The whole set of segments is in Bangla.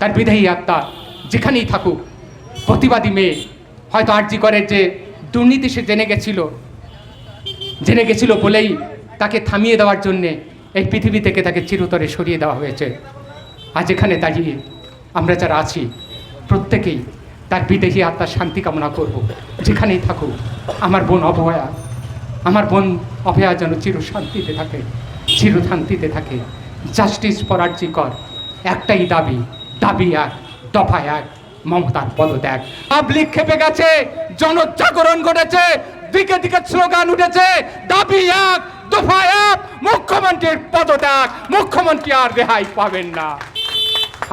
তার বিদেহী আত্মা যেখানেই থাকুক, প্রতিবাদী মেয়ে হয়তো আর্জি করে যে দুর্নীতি সে জেনে গেছিল জেনে গেছিল বলেই তাকে থামিয়ে দেওয়ার জন্যে এই পৃথিবী থেকে তাকে চিরতরে সরিয়ে দেওয়া হয়েছে। আজ এখানে দাঁড়িয়ে আমরা যারা আছি, প্রত্যেকেই তার বিদেহী আত্মার শান্তি কামনা করব। যেখানেই থাকুক, আমার বোন অভয়া আমার বোন অভয়া যেন চির শান্তিতে থাকে চির শান্তিতে থাকে। জাস্টিস ফর আর্জি কর, একটাই দাবি দাবি এক দফা এক মমতার পদত্যাগ। পাবলিক খেপে গেছে, জনজাগরণ ঘটেছে, দিকে দিকে স্লোগান উঠেছে দাবি এক দফা এক মুখ্যমন্ত্রীর পদত্যাগ। মুখ্যমন্ত্রী আর রেহাই পাবেন না।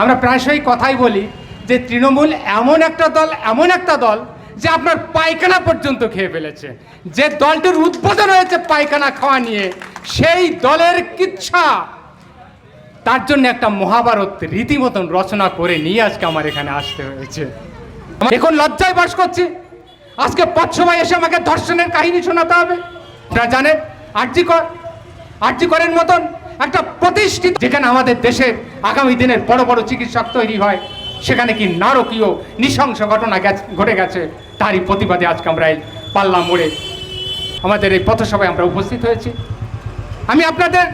আমরা প্রায়শই কথাই বলি যে তৃণমূল এমন একটা দল, এমন একটা দল যে আপনার পায়খানা পর্যন্ত খেয়ে ফেলেছে। যে দলটির উদ্বোধন হয়েছে পায়খানা খাওয়া নিয়ে, সেই দলের কিচ্ছা তার জন্য একটা মহাভারত রীতিমতন রচনা করে নিয়ে আজকে আমার এখানে আসতে হয়েছে। এখন লজ্জায় বাস করছি। আজকে পথসভায় এসে আমাকে ধর্ষণের কাহিনী শোনাতে হবে। আপনারা জানেন, আর্জি কর, আর্জি করের মতন একটা প্রতিষ্ঠিত যেখানে আমাদের দেশের আগামী দিনের বড় বড় চিকিৎসক তৈরি হয়, সেখানে কি নারকীয় নৃশংস ঘটনা ঘটে গেছে, তারই প্রতিবাদে আজকে আমরা এই পাল্লা মোড়ে আমাদের এই পথসভায় আমরা উপস্থিত হয়েছি। আমি আপনাদের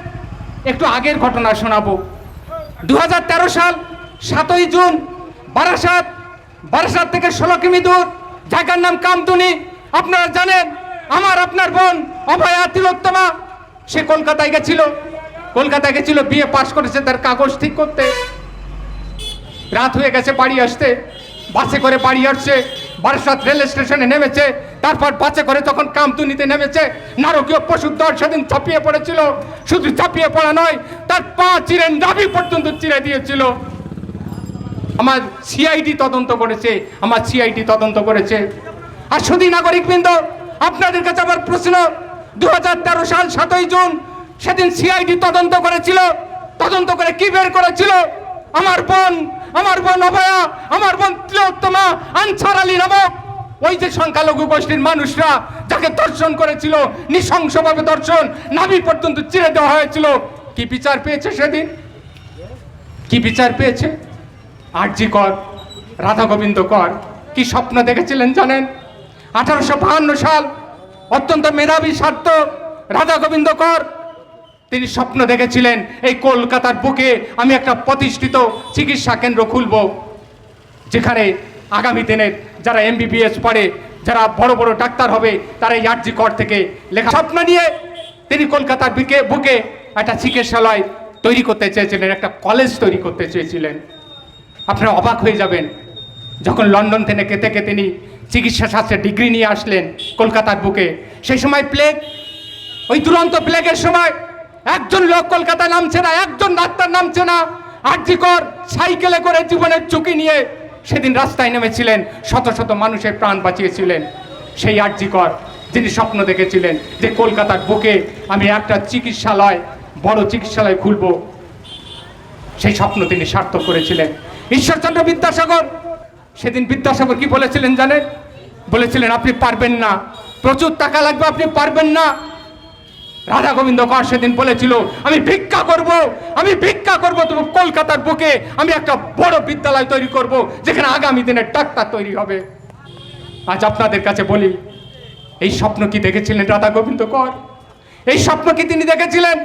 একটু আগের ঘটনা শোনাবো। দু হাজার তেরো সাল সাতই জুন, বারাসাত বারাসাত থেকে ষোলো কিমি দূর, জায়গার নাম কামতুনি। আপনারা জানেন, আমার, আপনার বোন অভয়া তিলোত্তমা সে কলকাতায় গেছিল। কলকাতায় গেছিল বিয়ে পাশ করেছে তার কাগজ ঠিক করতে। রাত হয়ে গেছে বাড়ি আসতে। বাসে করে বাড়ি আসছে, বারাসাত রেল স্টেশনে নেমেছে। তারপর বাসে করে তখন কামতুনিতে নেমেছে, নারকীয় পশুর দল সেদিন চাপিয়ে পড়েছিল। শুধু চাপিয়ে পড়া নয়, তার পা চিরে নাভি পর্যন্ত চিরে দিয়েছিল। আমার সিআইডি তদন্ত করেছে, আমার সিআইডি তদন্ত করেছে। আর শুধু নাগরিকবৃন্দ, আপনাদের কাছে আমার প্রশ্ন দু হাজার তেরো সাল সাতই জুন সেদিন সিআইডি তদন্ত করেছিল, তদন্ত করে কি বের করেছিল? আমার বোন আমার বোন অভয়া, আমার বোন তিলোত্তমা, আনসার আলী নামক ওই যে সংখ্যালঘু গোষ্ঠীর মানুষরা যাকে দর্শন করেছিল, নৃশংসভাবে দর্শন, নাভি পর্যন্ত চিরে দেওয়া হয়েছিল, কি বিচার পেয়েছে সেদিন? কি বিচার পেয়েছে? আরজি কর, রাধা গোবিন্দ কর, কি স্বপ্ন দেখেছিলেন জানেন? আঠারোশো বাহান্ন সাল, অত্যন্ত মেধাবী স্বার্থ রাধা গোবিন্দ কর, তিনি স্বপ্ন দেখেছিলেন, এই কলকাতার বুকে আমি একটা প্রতিষ্ঠিত চিকিৎসা কেন্দ্র খুলব, যেখানে আগামী দিনের যারা এমবিবিএস পড়ে, যারা বড় বড় ডাক্তার হবে, তারা এই আরজি কর থেকে লেখা স্বপ্ন নিয়ে তিনি কলকাতার বুকে বুকে একটা চিকিৎসালয় তৈরি করতে চেয়েছিলেন, একটা কলেজ তৈরি করতে চেয়েছিলেন। আপনারা অবাক হয়ে যাবেন, যখন লন্ডন থেকে থেকে তিনি চিকিৎসা শাস্ত্রে ডিগ্রি নিয়ে আসলেন কলকাতার বুকে। সেই সময় প্লেগ ওই দুরন্ত প্লেগের সময় একজন লোক কলকাতায় নামছে না, একজন ডাক্তার নামছে না। আর্যিকর সাইকেলে করে জীবনের ঝুঁকি নিয়ে সেদিন রাস্তায় নেমেছিলেন, শত শত মানুষের প্রাণ বাঁচিয়েছিলেন। সেই আর্যিকর যিনি স্বপ্ন দেখেছিলেন যে কলকাতার বুকে আমি একটা চিকিৎসালয়, বড় চিকিৎসালয় খুলবো, সেই স্বপ্ন তিনি সার্থক করেছিলেন। ঈশ্বরচন্দ্র বিদ্যাসাগর, সেদিন বিদ্যাসাগর কি বলেছিলেন জানেন? বলেছিলেন, আপনি পারবেন না। প্রচুর টাকা লাগবে, আপনি পারবেন না। রাধা গোবিন্দ কর সেদিন বলেছিল, আমি ভিক্ষা করব, আমি ভিক্ষা করব তবু কলকাতার বুকে আমি একটা বড় বিদ্যালয় তৈরি করব, যেখানে আগামী দিনে ডাক্তার তৈরি হবে। আজ আপনাদের কাছে বলি, এই স্বপ্ন কি দেখেছিলেন রাধা গোবিন্দ কর? এই স্বপ্ন কি তিনি দেখেছিলেন?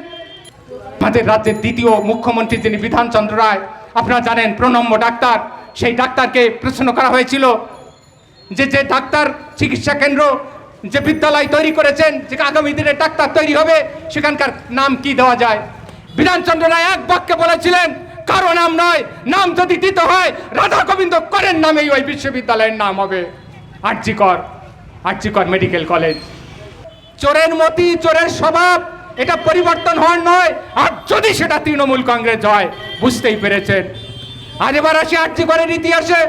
আমাদের রাজ্যের দ্বিতীয় মুখ্যমন্ত্রী যিনি বিধানচন্দ্র রায়, আপনারা জানেন প্রণম্য ডাক্তার, সেই ডাক্তারকে প্রশ্ন করা হয়েছিল যে যে ডাক্তার চিকিৎসা কেন্দ্র যে বিদ্যালয় তৈরি করেছেন, যে আগামী দিনে ডাক্তার তৈরি হবে, সেখানকার নাম কি দেওয়া যায়? বিধানচন্দ্র রায় এক বাক্যে বলেছিলেন, কারও নাম নয়, নাম যদি দিতে হয়, রাধা গোবিন্দ করেন নামেই ওই বিশ্ববিদ্যালয়ের নাম হবে। আর্যিকর আর্যিকর মেডিকেল কলেজ। চোরের মতি, চোরের স্বভাব, এটা পরিবর্তন হওয়ার নয়, আর যদি সেটা তৃণমূল কংগ্রেস হয়, বুঝতেই পেরেছেন। আর এবার আসি আর্যিকরের ইতিহাসে।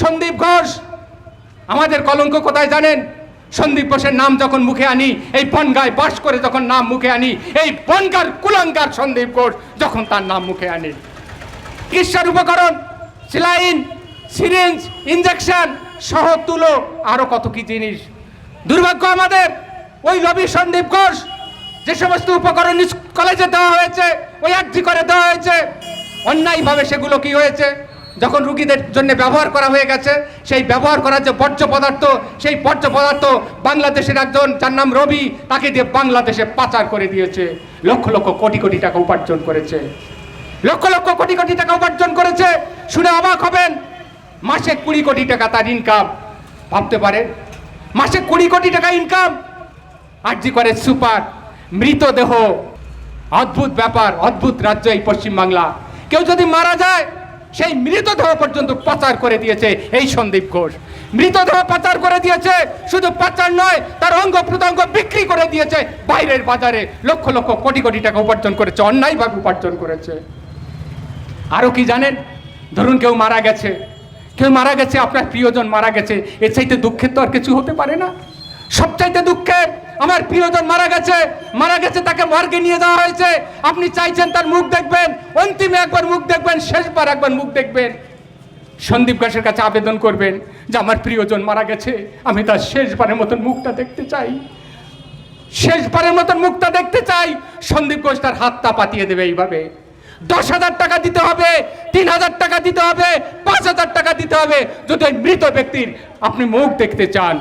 সন্দীপ ঘোষ, আমাদের কলঙ্ক কোথায় জানেন? সন্দীপ ঘোষের নাম যখন মুখে আনি, এই বনগায় বাস করে যখন নাম মুখে আনি, এই বনগার কুলঙ্কার সন্দীপ ঘোষ যখন তার নাম মুখে আনি। চিকিৎসার উপকরণ? সিলাইন, সিরিঞ্জ ইঞ্জেকশন সহ তুলো, আরও কত কি জিনিস। দুর্ভাগ্য আমাদের, ওই রবি সন্দীপ ঘোষ যে সমস্ত উপকরণ কলেজে দেওয়া হয়েছে, ওই আর্জি করে দেওয়া হয়েছে, অন্যায়ভাবে সেগুলো কি হয়েছে? যখন রুগীদের জন্য ব্যবহার করা হয়ে গেছে, সেই ব্যবহার করার যে বর্জ্য পদার্থ, সেই বর্জ্য পদার্থ বাংলাদেশের একজন, যার নাম রবি, তাকে দিয়ে বাংলাদেশে পাচার করে দিয়েছে। লক্ষ লক্ষ কোটি কোটি টাকা উপার্জন করেছে। লক্ষ লক্ষ কোটি কোটি টাকা উপার্জন করেছে। শুনে অবাক হবেন, মাসে কুড়ি কোটি টাকা তার ইনকাম ভাবতে পারেন, মাসে কুড়ি কোটি টাকা ইনকাম আরজি করে সুপার, মৃতদেহ। অদ্ভুত ব্যাপার, অদ্ভুত রাজ্য এই পশ্চিমবাংলা। কেউ যদি মারা যায় সেই মৃতদেহ পর্যন্ত পাচার করে দিয়েছে এই সন্দীপ ঘোষ। মৃতদেহ পাচার করে দিয়েছে, শুধু পাচার নয়, তার অঙ্গ প্রত্যঙ্গ বিক্রি করে দিয়েছে বাইরের বাজারে। লক্ষ লক্ষ কোটি কোটি টাকা উপার্জন করেছে, অন্যায়ভাবে উপার্জন করেছে। আরও কি জানেন? ধরুন কেউ মারা গেছে। কেউ মারা গেছে, আপনার প্রিয়জন মারা গেছে, এর চাইতে দুঃখের তো আর কিছু হতে পারে না। সবচাইতে দুঃখের আমার প্রিয়জন মারা গেছে মারা গেছে, তাকে মর্গে নিয়ে যাওয়া হয়েছে। আপনি চাইছেন তার মুখ দেখবেন, অন্তিমে একবার মুখ দেখবেন, শেষবার একবার মুখ দেখবেন। সন্দীপ ঘোষের কাছে আবেদন করবেন যে আমার প্রিয়জন মারা গেছে, আমি তার শেষবারের মতন মুখটা দেখতে চাই। শেষবারের মতন মুখটা দেখতে চাই, সন্দীপ ঘোষ তার হাতটা পাতিয়ে দেবে এইভাবে। দশ হাজার টাকা দিতে হবে, তিন হাজার টাকা দিতে হবে, পাঁচ হাজার টাকা দিতে হবে। যদি মৃত ব্যক্তির আপনি মুখ দেখতে চান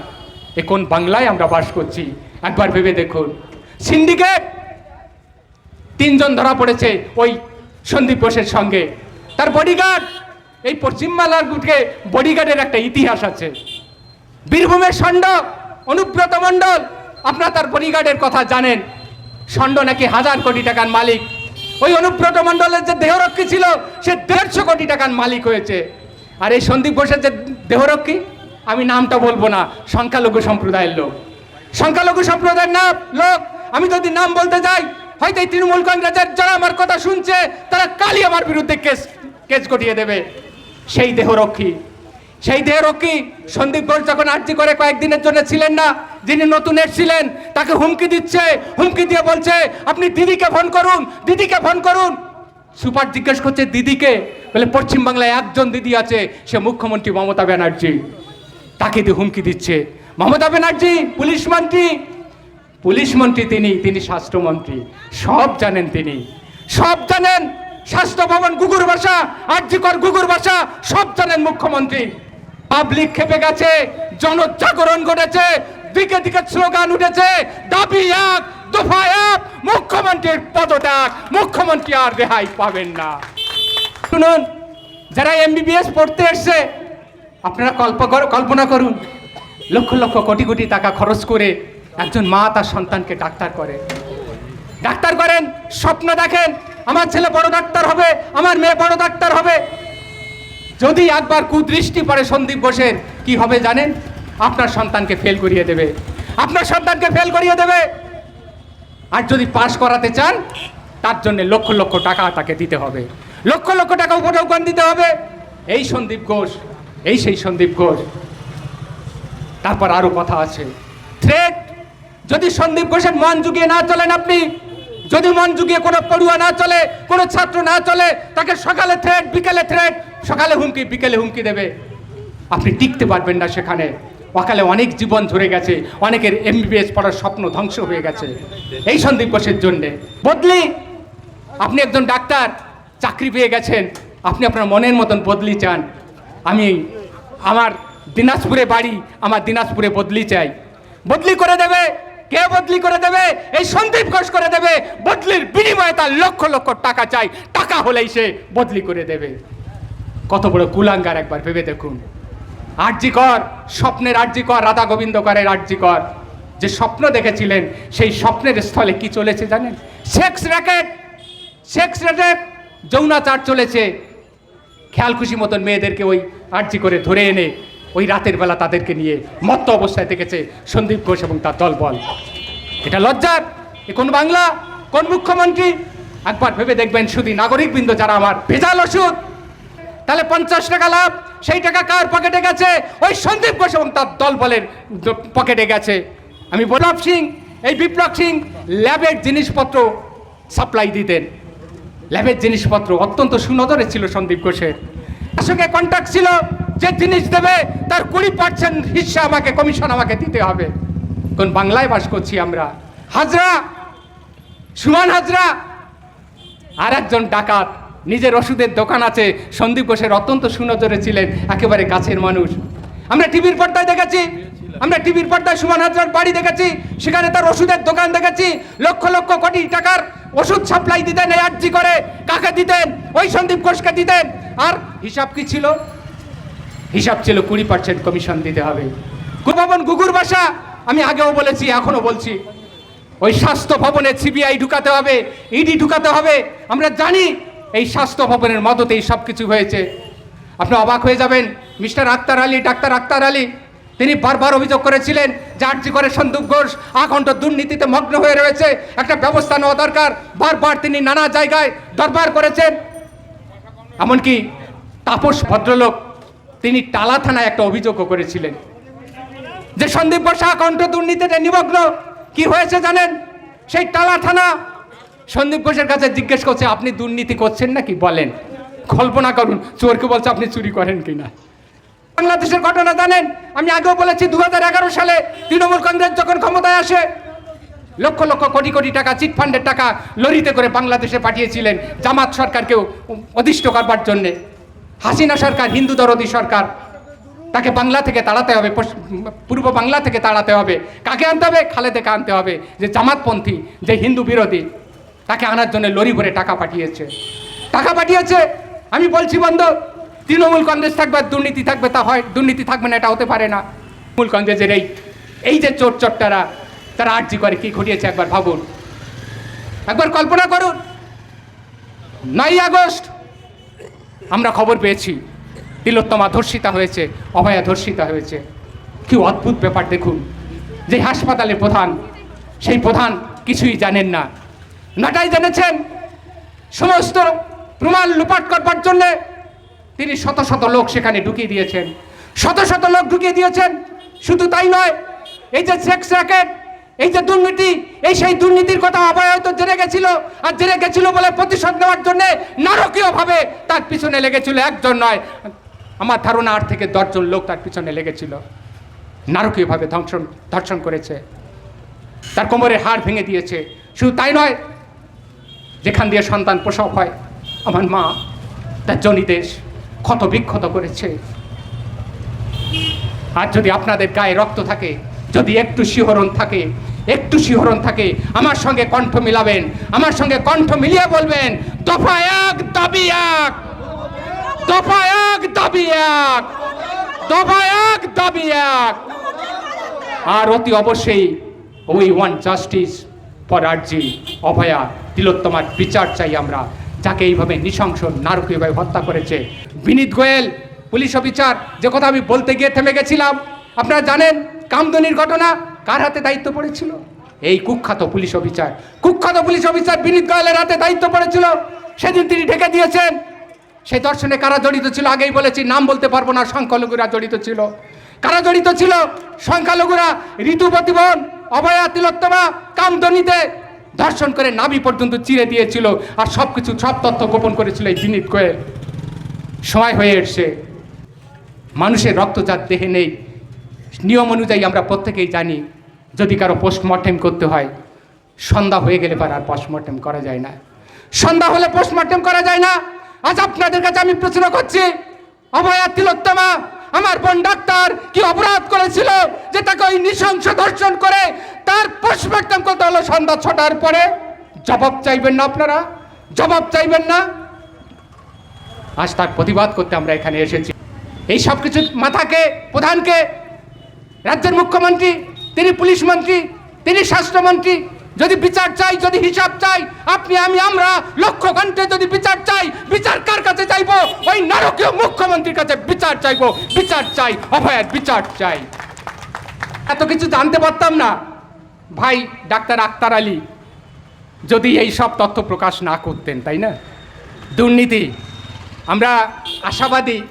এখন বাংলায় আমরা বাস করছি? একবার ভেবে দেখুন। সিন্ডিকেট তিনজন ধরা পড়েছে ওই সন্দীপ ঘোষের সঙ্গে। তার বডিগার্ড এই পশ্চিমবাংলার গুটকে বডিগার্ডের একটা ইতিহাস আছে। বীরভূমের ষণ্ড, অনুব্রত মণ্ডল, আপনারা তার বডিগার্ডের কথা জানেন। ষণ্ড নাকি হাজার কোটি টাকার মালিক। ওই অনুব্রত মণ্ডলের যে দেহরক্ষী ছিল, সে দেড়শো কোটি টাকার মালিক হয়েছে। আর এই সন্দীপ ঘোষের যে দেহরক্ষী, আমি নামটা বলব না, সংখ্যালঘু সম্প্রদায়ের লোক। সংখ্যালঘু সম্প্রদায়ের নাম, লোক, আমি যদি নাম বলতে যাই, হয়তো এই তৃণমূল কংগ্রেসের যারা আমার কথা শুনছে, তারা কালই আমার বিরুদ্ধে কেস কেস গটিয়ে দেবে। সেই দেহরক্ষী সেই দেহরক্ষী সন্দীপ ঘোষ যখন আর্জি করে কয়েকদিনের জন্য ছিলেন না, যিনি নতুন এসেছিলেন, তাকে হুমকি দিচ্ছে, হুমকি দিয়ে বলছে, আপনি দিদিকে ফোন করুন, দিদিকে ফোন করুন। সুপার জিজ্ঞেস করছে, দিদিকে? বলে, পশ্চিমবাংলায় একজন দিদি আছে, সে মুখ্যমন্ত্রী মমতা ব্যানার্জি। তাকে দিয়ে হুমকি দিচ্ছে। মমতা ব্যানার্জি পুলিশ মন্ত্রী। পুলিশ মন্ত্রী তিনি তিনি স্বাস্থ্যমন্ত্রী সব জানেন তিনি। সব জানেন স্বাস্থ্য ভবন গুগুর ভাষা আর্যিকর গুগুর ভাষা, সব জানেন মুখ্যমন্ত্রী। পাবলিক খেপে গেছে, জনজাগরণ ঘটেছে, দিকে দিকে স্লোগান উঠেছে, দাবি এক, দফা এক, মুখ্যমন্ত্রীর পদত্যাগ। মুখ্যমন্ত্রী আর রেহাই পাবেন না। শুনুন, যারা এমবিবিএস পড়তে এসছে, আপনারা কল্প কল্পনা করুন। লক্ষ লক্ষ কোটি কোটি টাকা খরচ করে একজন মা তার সন্তানকে ডাক্তার করে। ডাক্তার করেন, স্বপ্ন দেখেন, আমার ছেলে বড় ডাক্তার হবে, আমার মেয়ে বড় ডাক্তার হবে। যদি একবার কুদৃষ্টি পড়ে সন্দীপ ঘোষের, কি হবে জানেন? আপনার সন্তানকে ফেল করিয়ে দেবে। আপনার সন্তানকে ফেল করিয়ে দেবে। আর যদি পাশ করাতে চান, তার জন্য লক্ষ লক্ষ টাকা তাকে দিতে হবে। লক্ষ লক্ষ টাকা উপঢৌকন দিতে হবে। এই সন্দীপ ঘোষ, এই সেই সন্দীপ ঘোষ। তারপর আরও কথা আছে। থ্রেট যদি সন্দীপ ঘোষের মন জুগিয়ে না চলেন আপনি, যদি মন জুগিয়ে কোনো পড়ুয়া না চলে, কোনো ছাত্র না চলে, তাকে সকালে থ্রেট বিকেলে থ্রেট সকালে হুমকি, বিকেলে হুমকি দেবে। আপনি টিকতে পারবেন না সেখানে। অকালে অনেক জীবন ঝরে গেছে, অনেকের এমবিবিএস পড়ার স্বপ্ন ধ্বংস হয়ে গেছে। এই সন্দীপ ঘোষের জন্যে। বদলি! আপনি একজন ডাক্তার, চাকরি পেয়ে গেছেন। আপনি আপনার মনের মতন বদলি চান। আমি, আমার দিনাজপুরে বাড়ি আমার দিনাজপুরে বদলি চাই। বদলি করে দেবে? কে বদলি করে দেবে? এই সন্দীপ ঘোষ করে দেবে। বদলির বিনিময়ে তার লক্ষ লক্ষ টাকা চাই। টাকা হলেই সে বদলি করে দেবে। কত বড় কুলাঙ্গার একবার ভেবে দেখুন। আরজি কর স্বপ্নের আরজি কর রাধা গোবিন্দ করের আরজি কর যে স্বপ্ন দেখেছিলেন, সেই স্বপ্নের স্থলে কি চলেছে জানেন? সেক্স র্যাকেট সেক্স র্যাকেট যৌনাচার চলেছে। খেয়াল খুশি মতন মেয়েদেরকে ওই আর্জি করে ধরে এনে ওই রাতের বেলা তাদেরকে নিয়ে মত্ত অবস্থায় দেখেছে সন্দীপ ঘোষ এবং তার দলবল। এটা লজ্জার। এ কোন বাংলা? কোন মুখ্যমন্ত্রী? একবার ভেবে দেখবেন শুধু নাগরিকবৃন্দ যারা আমার ভেজাল ওষুধ। তাহলে পঞ্চাশ টাকা লাভ, সেই টাকা কার পকেটে গেছে? ওই সন্দীপ ঘোষ এবং তার দলবলের পকেটে গেছে। আমি বলরাম সিং, এই বিপ্লব সিং, ল্যাবের জিনিসপত্র সাপ্লাই দিতেন। ল্যাবের জিনিসপত্র অত্যন্ত সুনজরে ছিল সন্দীপ ঘোষের। তার সঙ্গে কন্ট্যাক্ট ছিল। যে জিনিস দেবে, তার কুড়ি পার্সেন্ট হিস্সা আমাকে কমিশন আমাকে দিতে হবে। কোন বাংলায় বাস করছি আমরা। হাজরা, সুমান হাজরা আর একজন ডাকাত, নিজের ওষুধের দোকান আছে, সন্দীপ ঘোষের অত্যন্ত সুনজরে ছিলেন, একেবারে কাছের মানুষ। আমরা টিভির পর্দায় দেখেছি, আমরা টিভির পর্দায় সুমান হাজরার বাড়ি দেখেছি, সেখানে তার ওষুধের দোকান দেখেছি, লক্ষ লক্ষ কোটি টাকার ওষুধ সাপ্লাই দিতেন এই আর্জি করে, কাকে দিতেন? ওই সন্দীপ ঘোষকে দিতেন। আর হিসাব কি ছিল? হিসাব ছিল কুড়ি পার্সেন্ট কমিশন দিতে হবে। ভবন গুগুর বাসা আমি আগেও বলেছি এখনও বলছি। ওই স্বাস্থ্য ভবনে সিবিআই ঢুকাতে হবে ইডি ঢুকাতে হবে। আমরা জানি এই স্বাস্থ্য ভবনের মদতেই সব কিছু হয়েছে। আপনি অবাক হয়ে যাবেন, মিস্টার আক্তার আলী, ডাক্তার আক্তার আলী, তিনি বারবার অভিযোগ করেছিলেন যে আর্জি করে সন্দুক ঘোষ আকণ্ঠ দুর্নীতিতে মগ্ন হয়ে রয়েছে। একটা ব্যবস্থা নেওয়া দরকার, বারবার তিনি নানা জায়গায় দরবার করেছেন। এমনকি তাপস ভদ্রলোক তিনি টালা থানায় একটা অভিযোগও করেছিলেন। যে সন্দীপ বসা কণ্ঠ দুর্নীতিতে নিমগ্ন, কি হয়েছে জানেন? সেই টালা থানা। সন্দীপ ঘোষের কাছে জিজ্ঞেস করছে, আপনি দুর্নীতি করছেন নাকি? বলেন, কল্পনা করুন, চোরকে বলছে আপনি চুরি করেন কিনা? বাংলাদেশের ঘটনা জানেন? আমি আগেও বলেছি দু হাজার এগারো সালে তৃণমূল কংগ্রেস যখন ক্ষমতায় আসে, লক্ষ লক্ষ কোটি কোটি টাকা, চিট ফান্ডের টাকা লরিতে করে বাংলাদেশে পাঠিয়েছিলেন জামাত সরকারকেও অধিষ্ঠ করবার জন্যে। হাসিনা সরকার, হিন্দু দরদি সরকার, তাকে বাংলা থেকে তাড়াতে হবে পূর্ব বাংলা থেকে তাড়াতে হবে। কাকে আনতে হবে? খালেদাকে আনতে হবে। যে জামাতপন্থী, যে হিন্দু বিরোধী, তাকে আনার জন্য লরি ভরে টাকা পাঠিয়েছে। টাকা পাঠিয়েছে। আমি বলছি, বন্ধু, তৃণমূল কংগ্রেস থাকবে আর দুর্নীতি থাকবে, তা হয়, দুর্নীতি থাকবে না, এটা হতে পারে না। তৃণমূল কংগ্রেসের এই এই যে চোর চট্টারা তারা আর্জি করে কি ঘটিয়েছে একবার ভাবুন। একবার কল্পনা করুন। নয় আগস্ট আমরা খবর পেয়েছি। তিলোত্তমা ধর্ষিতা হয়েছে, অভয়া ধর্ষিতা হয়েছে। কি অদ্ভুত ব্যাপার দেখুন। যে হাসপাতালের প্রধান, সেই প্রধান কিছুই জানেন না। নাটাই জেনেছেন, সমস্ত প্রমাণ লুপাট করবার জন্যে তিনি শত শত লোক সেখানে ঢুকিয়ে দিয়েছেন। শত শত লোক ঢুকিয়ে দিয়েছেন, শুধু তাই নয়, এই যে সেক্স র্যাকেট এই যে দুর্নীতি, এই সেই দুর্নীতির কথা অভয় হয়তো জেনে গেছিল আর জেনে গেছিল বলে প্রতিশোধ নেওয়ার জন্য নারকীয়ভাবে তার পিছনে লেগেছিল একজন নয়, আমার ধারণা আট থেকে দশজন লোক তার পিছনে লেগেছিল। নারকীয়ভাবে ধ্বংসন ধর্ষণ করেছে। তার কোমরের হাড় ভেঙে দিয়েছে। শুধু তাই নয়, যেখান দিয়ে সন্তান প্রসব হয়, আমার মা, তার জনিদেশ ক্ষত বিক্ষত করেছে। আর যদি আপনাদের গায়ে রক্ত থাকে, যদি একটু শিহরণ থাকে একটু শিহরণ থাকে। আমার সঙ্গে কণ্ঠ মিলাবেন। আমার সঙ্গে কণ্ঠ মিলিয়ে বলবেন, দফা এক, দাবি এক। দফা এক, দাবি এক। দফা এক, দাবি এক। আর অতি অবশ্যই we want justice for RG Abhaya, তিলোত্তমার বিচার চাই আমরা। যাকে এইভাবে নৃশংস, নারকীয়ভাবে হত্যা করেছে। বিনীত গোয়েল, পুলিশ অফিসার, যে কথা আমি বলতে গিয়ে থেমে গেছিলাম। আপনারা জানেন কামদনির ঘটনা? কার হাতে দায়িত্ব পড়েছিল? এই কুখ্যাত পুলিশ অফিসার। কুখ্যাত পুলিশ অফিসার বিনীত গোয়েলের হাতে দায়িত্ব পড়েছিল। সেদিন তিনি ঢেকে দিয়েছেন। সেই দর্শনে কারা জড়িত ছিল? আগেই বলেছি, নাম বলতে পারব না, সংখ্যালঘুরা জড়িত ছিল। কারা জড়িত ছিল? সংখ্যালঘুরা ঋতুপতি বোন অভয়া তিলোত্তমা, কামদনিতে ধর্ষণ করে নাভি পর্যন্ত চিরে দিয়েছিল আর সব কিছু সব তথ্য গোপন করেছিল এই বিনীত গোয়েল। সময় হয়ে এসছে। মানুষের রক্তজাত দেহে নেই। নিয়ম অনুযায়ী আমরা প্রত্যেকেই জানি, যদি কারও পোস্টমর্টেম করতে হয়, সন্ধ্যা হয়ে গেলে পর আর পোস্টমর্টেম করা যায় না। সন্ধ্যা হলে পোস্টমর্টেম করা যায় না। আজ আপনাদের কাছে আমি প্রশ্ন করছি, অভয়া তিলোত্তমা, আমার বোন ডাক্তার, কি অপরাধ করেছিল যে তাকে ওই নৃশংস ধর্ষণ করে তার পোস্টমর্টেম করতে হলো সন্ধ্যা ছটার পরে? জবাব চাইবেন না আপনারা? জবাব চাইবেন না? আজ তার প্রতিবাদ করতে আমরা এখানে এসেছি। এই সব কিছুর মাথাকে, প্রধানকে রাজ্যের মুখ্যমন্ত্রী, তিনি পুলিশ মন্ত্রী, তিনি স্বাস্থ্যমন্ত্রী, যদি বিচার চাই, যদি হিসাব চাই, আপনি, আমি, আমরা লক্ষ ঘন্টে যদি বিচার চাই, বিচার কার কাছে চাইব? ওই নারকীয় মুখ্যমন্ত্রীর কাছে বিচার চাইব, বিচার চাই, অভয়ের বিচার চাই। এত কিছু জানতে পারতাম না। ভাই, ডাক্তার আক্তার আলী, যদি এই সব তথ্য প্রকাশ না করতেন, তাই না? দুর্নীতি, আমরা আশাবাদী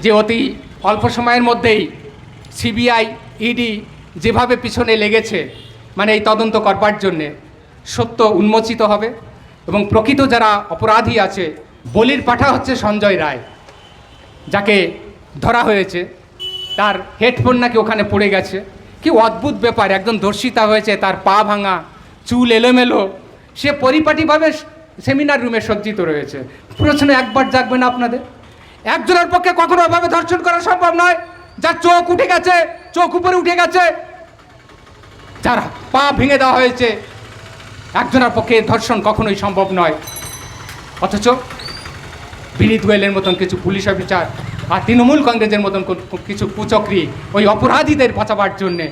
যে অতি অল্প সময়ের মধ্যেই সিবিআই, ইডি যেভাবে পিছনে লেগেছে মানে এই তদন্ত করবার জন্যে সত্য উন্মোচিত হবে এবং প্রকৃত যারা অপরাধী আছে, বলির পাঠা হচ্ছে সঞ্জয় রায়, যাকে ধরা হয়েছে। তার হেডফোন নাকি ওখানে পড়ে গেছে। কি অদ্ভুত ব্যাপার একজন ধর্ষিতা হয়েছে, তার পা ভাঙা, চুল এলোমেলো। সে পরিপাটিভাবে সেমিনার রুমে সজ্জিত রয়েছে। প্রশ্ন একবার জাগবে না আপনাদের? একজনের পক্ষে কখনো ওভাবে ধর্ষণ করা সম্ভব নয়। যার চোখ উঠে গেছে, চোখ উপরে উঠে গেছে, যার পা ভেঙে দেওয়া হয়েছে। একজনের পক্ষে ধর্ষণ কখনোই সম্ভব নয়। অথচ বিনীত গোয়েলের মতন কিছু পুলিশ অফিসার আর তৃণমূল কংগ্রেসের মতন কিছু কুচক্রি ওই অপরাধীদের বাঁচাবার জন্যে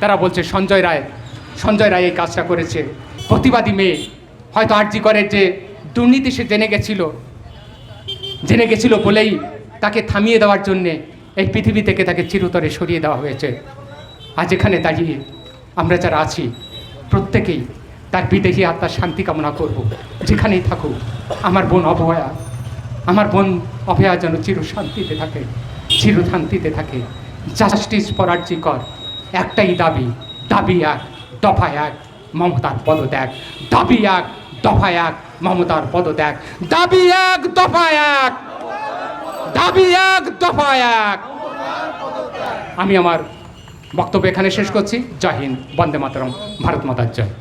তারা বলছে, সঞ্জয় রায় সঞ্জয় রায় এই কাজটা করেছে। প্রতিবাদী মেয়ে। হয়তো আরজি করে যে দুর্নীতি সে জেনে গেছিল। জেনে গেছিল বলেই তাকে থামিয়ে দেওয়ার জন্যে এই পৃথিবী থেকে তাকে চিরতরে সরিয়ে দেওয়া হয়েছে। আজ এখানে দাঁড়িয়ে আমরা যারা আছি, প্রত্যেকেই তার বিদেহী আত্মার শান্তি কামনা করব। যেখানেই থাকুক, আমার বোন অভয়া, আমার বোন অভয়া যেন চির শান্তিতে থাকে চির শান্তিতে থাকে। জাস্টিস ফর আর্জি কর একটাই দাবি দাবি এক, দফা এক, মমতার পদত্যাগ। দাবি এক, দফা এক, মমতার পদত্যাগ। দাবি এক, দফা এক। দাবি এক, দফা এক। আমি আমার বক্তব্য এখানে শেষ করছি। জয় হিন্দ, বন্দে মাতরম, ভারত মাতার জয়।